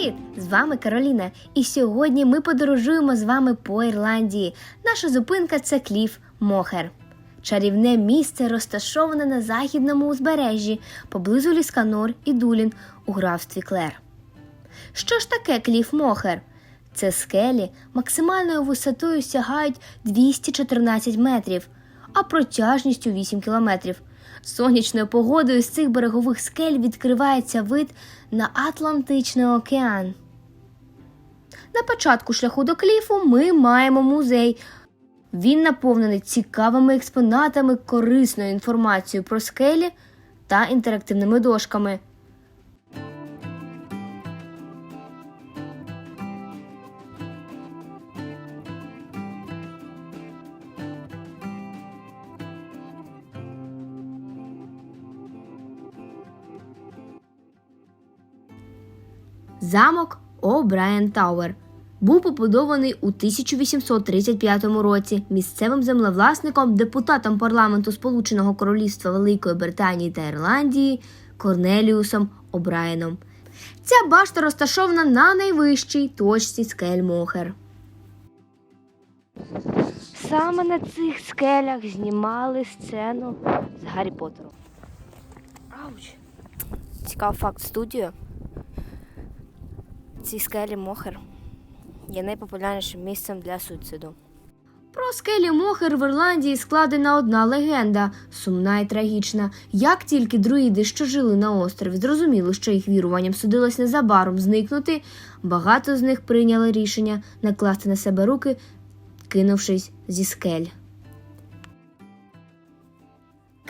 Привіт! З вами Кароліна. І сьогодні ми подорожуємо з вами по Ірландії. Наша зупинка це Кліф Мохер. Чарівне місце розташоване на західному узбережжі, поблизу Лісканор і Дулін у графстві Клер. Що ж таке Кліф Мохер? Це скелі максимальною висотою сягають 214 метрів, а протяжністю 8 кілометрів. Сонячною погодою з цих берегових скель відкривається вид на Атлантичний океан. На початку шляху до кліфу ми маємо музей. Він наповнений цікавими експонатами, корисною інформацією про скелі та інтерактивними дошками. Замок О'Брайен Тауер був побудований у 1835 році місцевим землевласником, депутатом парламенту Сполученого Королівства Великої Британії та Ірландії Корнеліусом О'Брайеном. Ця башта розташована на найвищій точці скель Мохер. Саме на цих скелях знімали сцену з Гаррі Поттером. Ауч. Цікавий факт студію. Ці скелі Мохер є найпопулярнішим місцем для суїциду. Про скелі Мохер в Ірландії складена одна легенда, сумна і трагічна. Як тільки друїди, що жили на острові, зрозуміли, що їх віруванням судилось незабаром зникнути, багато з них прийняли рішення накласти на себе руки, кинувшись зі скель.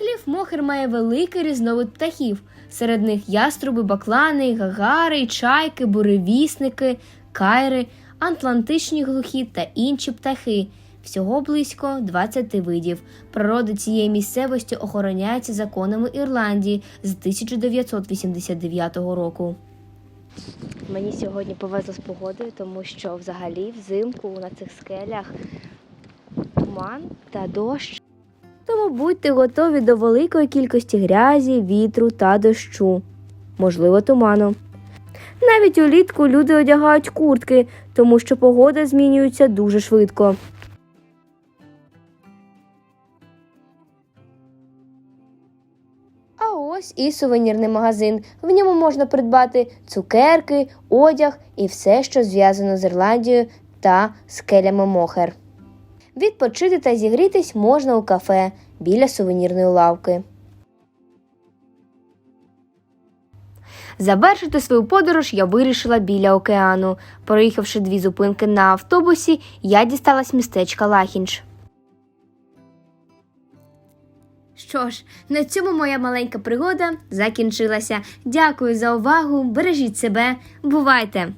Кліф Мохер має великий різновид птахів. Серед них яструби, баклани, гагари, чайки, буревісники, кайри, атлантичні глухі та інші птахи. Всього близько 20 видів. Природа цієї місцевості охороняється законами Ірландії з 1989 року. Мені сьогодні повезло з погодою, тому що взагалі взимку на цих скелях туман та дощ. Будьте готові до великої кількості грязі, вітру та дощу, можливо, туману. Навіть улітку люди одягають куртки, тому що погода змінюється дуже швидко. А ось і сувенірний магазин. В ньому можна придбати цукерки, одяг і все, що зв'язано з Ірландією та скелями Мохер. Відпочити та зігрітись можна у кафе біля сувенірної лавки. Завершити свою подорож я вирішила біля океану. Проїхавши дві зупинки на автобусі, я дісталась містечка Лахінч. Що ж, на цьому моя маленька пригода закінчилася. Дякую за увагу. Бережіть себе, бувайте!